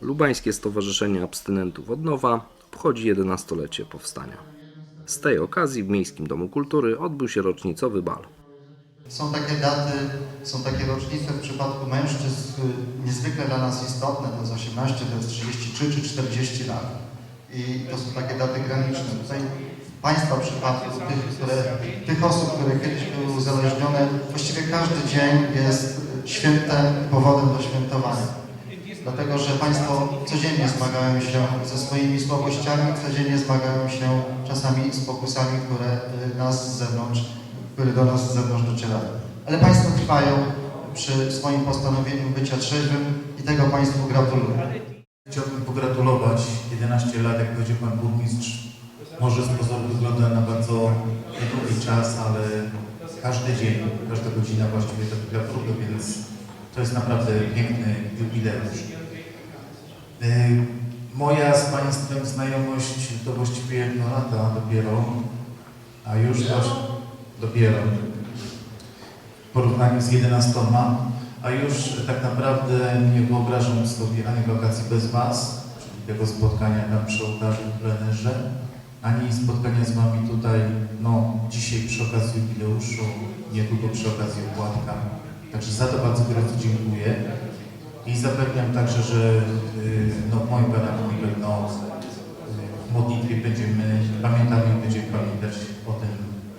Lubańskie Stowarzyszenie Abstynentów Odnowa obchodzi 11-lecie powstania. Z tej okazji w Miejskim Domu Kultury odbył się rocznicowy bal. Są takie daty, są takie rocznice w przypadku mężczyzn niezwykle dla nas istotne, to jest 18, to jest 33 czy 40 lat. I to są takie daty graniczne. Tutaj w Państwa przypadku, tych, które, tych osób, które kiedyś były uzależnione, właściwie każdy dzień jest świętem, powodem do świętowania. Dlatego, że Państwo codziennie zmagają się ze swoimi słabościami, codziennie zmagają się czasami z pokusami, które y, nas z zewnątrz, które do nas z zewnątrz docierają. Ale Państwo trwają przy swoim postanowieniu bycia trzeźwym i tego Państwu gratuluję. Chciałbym pogratulować 11 lat, jak powiedział Pan Burmistrz. Może z pozoru wygląda na bardzo niedługi czas, ale każdy dzień, każda godzina właściwie to gratuluję, więc to jest naprawdę piękny jubileusz. Yy, Moja z Państwem znajomość to właściwie jedno lata dopiero, a już właśnie dopiero w porównaniu z 11, a już tak naprawdę nie wyobrażam sobie ani wakacji bez Was, czyli tego spotkania tam przy ołtarzu w plenerze, ani spotkania z Wami tutaj, no dzisiaj przy okazji jubileuszu, niedługo przy okazji opłatka. Także za to bardzo gorąco dziękuję i zapewniam także, że y, no, w moim parafium no, w modlitwie będziemy, pamiętamy i będziemy pamiętać o tym,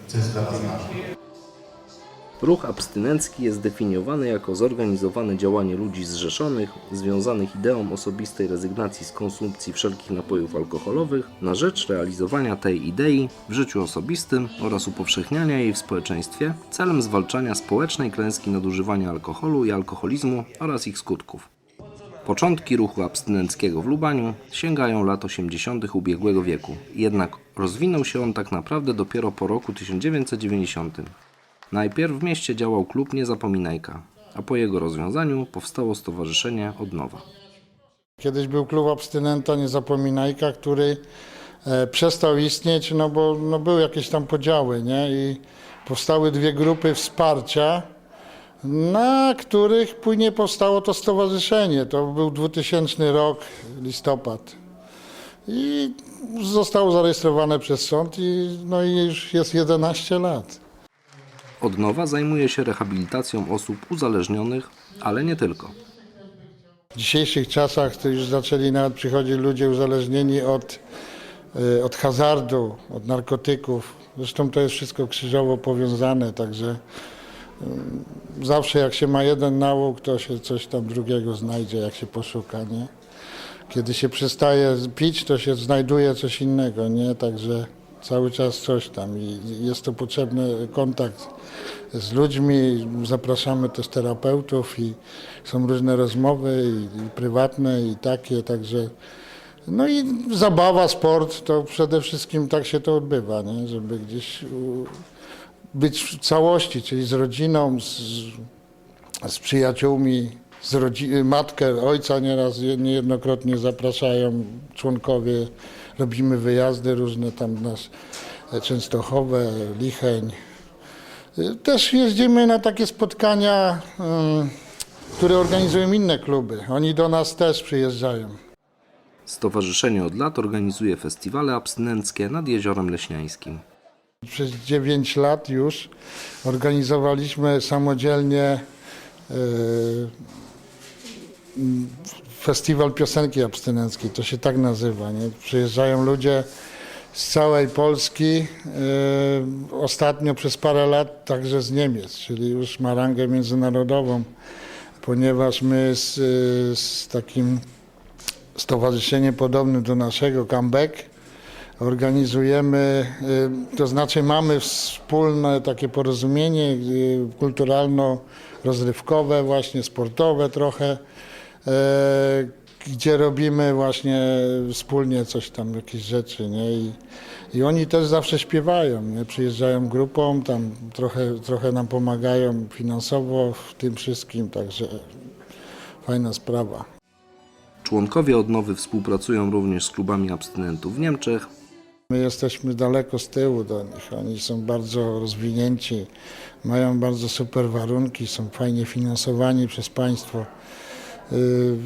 co jest dla Was ważne. Ruch abstynencki jest definiowany jako zorganizowane działanie ludzi zrzeszonych, związanych ideą osobistej rezygnacji z konsumpcji wszelkich napojów alkoholowych na rzecz realizowania tej idei w życiu osobistym oraz upowszechniania jej w społeczeństwie celem zwalczania społecznej klęski nadużywania alkoholu i alkoholizmu oraz ich skutków. Początki ruchu abstynenckiego w Lubaniu sięgają lat 80. ubiegłego wieku, jednak rozwinął się on tak naprawdę dopiero po roku 1990. Najpierw w mieście działał klub Niezapominajka, a po jego rozwiązaniu powstało Stowarzyszenie Odnowa. Kiedyś był klub abstynenta Niezapominajka, który e, przestał istnieć, no bo no były jakieś tam podziały, nie? I powstały dwie grupy wsparcia, na których później powstało to stowarzyszenie. To był 2000 rok, listopad. I zostało zarejestrowane przez sąd i, no i już jest 11 lat. Odnowa zajmuje się rehabilitacją osób uzależnionych, ale nie tylko. W dzisiejszych czasach to już zaczęli nawet przychodzić ludzie uzależnieni od, y, od hazardu, od narkotyków. Zresztą to jest wszystko krzyżowo powiązane, także y, zawsze jak się ma jeden nauk, to się coś tam drugiego znajdzie, jak się poszuka, nie? Kiedy się przestaje pić, to się znajduje coś innego, nie? Także cały czas coś tam i jest to potrzebny kontakt z ludźmi. Zapraszamy też terapeutów i są różne rozmowy i, i prywatne i takie, także no i zabawa, sport, to przede wszystkim tak się to odbywa, nie? żeby gdzieś być w całości, czyli z rodziną, z, z przyjaciółmi, z rodzi- matkę, ojca nieraz niejednokrotnie zapraszają członkowie, robimy wyjazdy różne tam nas Częstochowe, Licheń. Y, Też jeździmy na takie spotkania, ym, które organizują inne kluby. Oni do nas też przyjeżdżają. Stowarzyszenie od lat organizuje festiwale abstynenckie nad Jeziorem Leśniańskim. Przez 9 lat już organizowaliśmy samodzielnie m, festiwal piosenki abstynenckiej. To się tak nazywa. Nie? Przyjeżdżają ludzie z całej Polski. y, Ostatnio przez parę lat także z Niemiec, czyli już ma rangę międzynarodową, ponieważ my z, y, z takim stowarzyszeniem podobnym do naszego, Comeback, organizujemy, y, to znaczy mamy wspólne takie porozumienie y, kulturalno-rozrywkowe, właśnie sportowe trochę, gdzie robimy właśnie wspólnie coś tam, jakieś rzeczy, nie? I, i oni też zawsze śpiewają, nie? Przyjeżdżają grupą, tam trochę, trochę nam pomagają finansowo w tym wszystkim, także fajna sprawa. Członkowie Odnowy współpracują również z klubami abstynentów w Niemczech, My jesteśmy daleko z tyłu do nich. Oni są bardzo rozwinięci, mają bardzo super warunki, są fajnie finansowani przez państwo. Yy,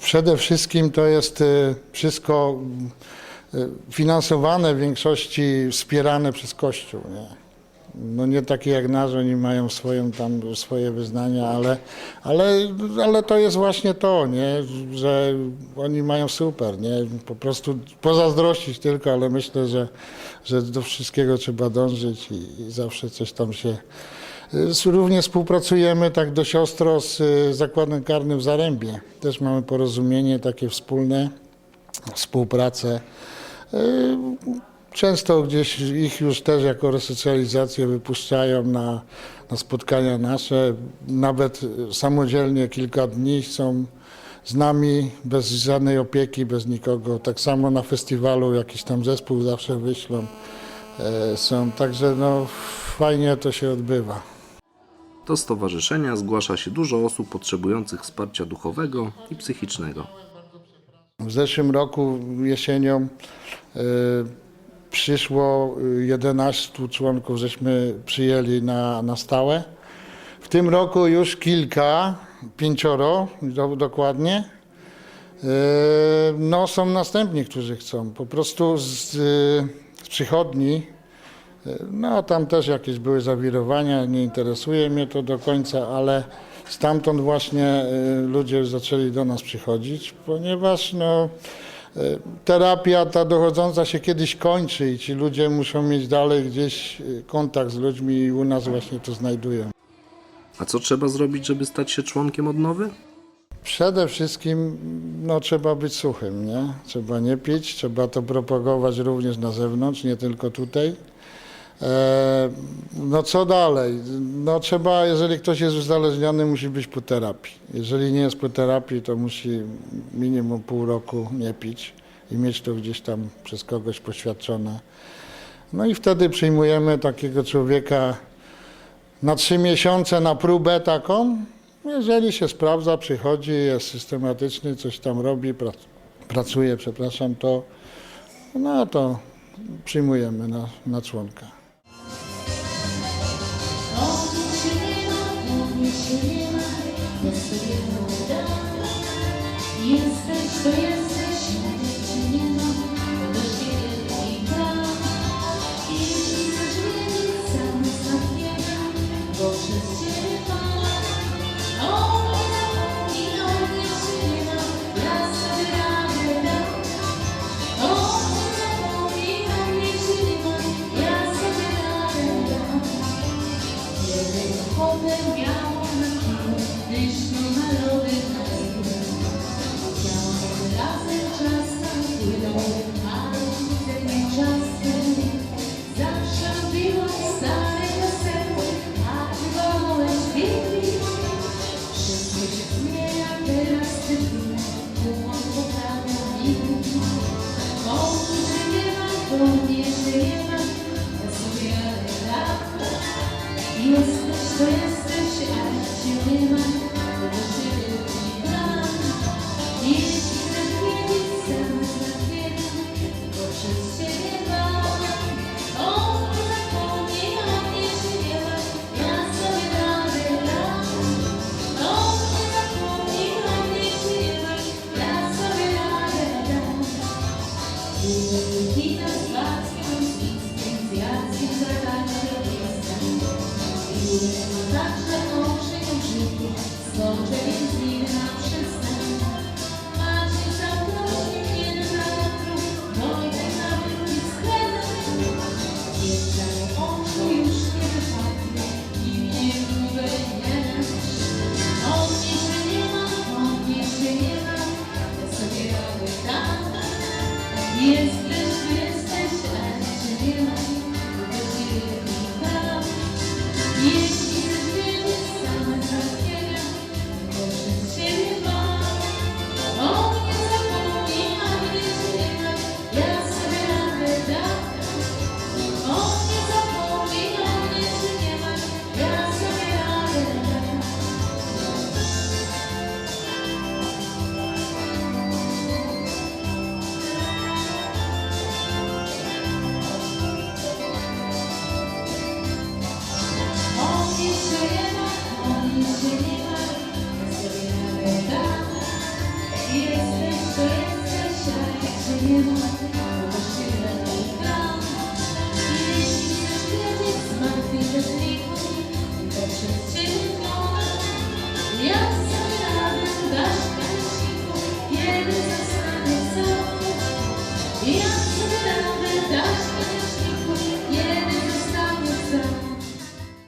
przede wszystkim to jest y, wszystko y, finansowane w większości wspierane przez Kościół. Nie? No nie takie jak nasz, oni mają swoją tam swoje wyznania, ale, ale, ale to jest właśnie to, nie? że oni mają super, nie? po prostu pozazdrościć tylko, ale myślę, że, że do wszystkiego trzeba dążyć i, i zawsze coś tam się... Również współpracujemy tak do siostro z y, Zakładem Karnym w Zarębie. Też mamy porozumienie takie wspólne, współpracę. Y, Często gdzieś ich już też jako resocjalizację wypuszczają na, na spotkania nasze. Nawet samodzielnie kilka dni są z nami, bez żadnej opieki, bez nikogo. Tak samo na festiwalu jakiś tam zespół zawsze wyślą. E, Są, także no fajnie to się odbywa. Do stowarzyszenia zgłasza się dużo osób potrzebujących wsparcia duchowego i psychicznego. W zeszłym roku jesienią y, przyszło y, 11 członków, żeśmy przyjęli na, na stałe. W tym roku już kilka, pięcioro do, dokładnie. Y, no są następni, którzy chcą. Po prostu z, z przychodni, no tam też jakieś były zawirowania, nie interesuje mnie to do końca, ale stamtąd właśnie y, ludzie zaczęli do nas przychodzić, ponieważ no, y, terapia ta dochodząca się kiedyś kończy i ci ludzie muszą mieć dalej gdzieś y, kontakt z ludźmi i u nas właśnie to znajdują. A co trzeba zrobić, żeby stać się członkiem odnowy? Przede wszystkim no, trzeba być suchym, nie? Trzeba nie pić, trzeba to propagować również na zewnątrz, nie tylko tutaj. E, no co dalej? No trzeba, jeżeli ktoś jest uzależniony, musi być po terapii. Jeżeli nie jest po terapii, to musi minimum pół roku nie pić i mieć to gdzieś tam przez kogoś poświadczone. No i wtedy przyjmujemy takiego człowieka na trzy miesiące na próbę taką. Jeżeli się sprawdza, przychodzi, jest systematyczny, coś tam robi, prac, pracuje, przepraszam, to no to przyjmujemy na, na członka. Julian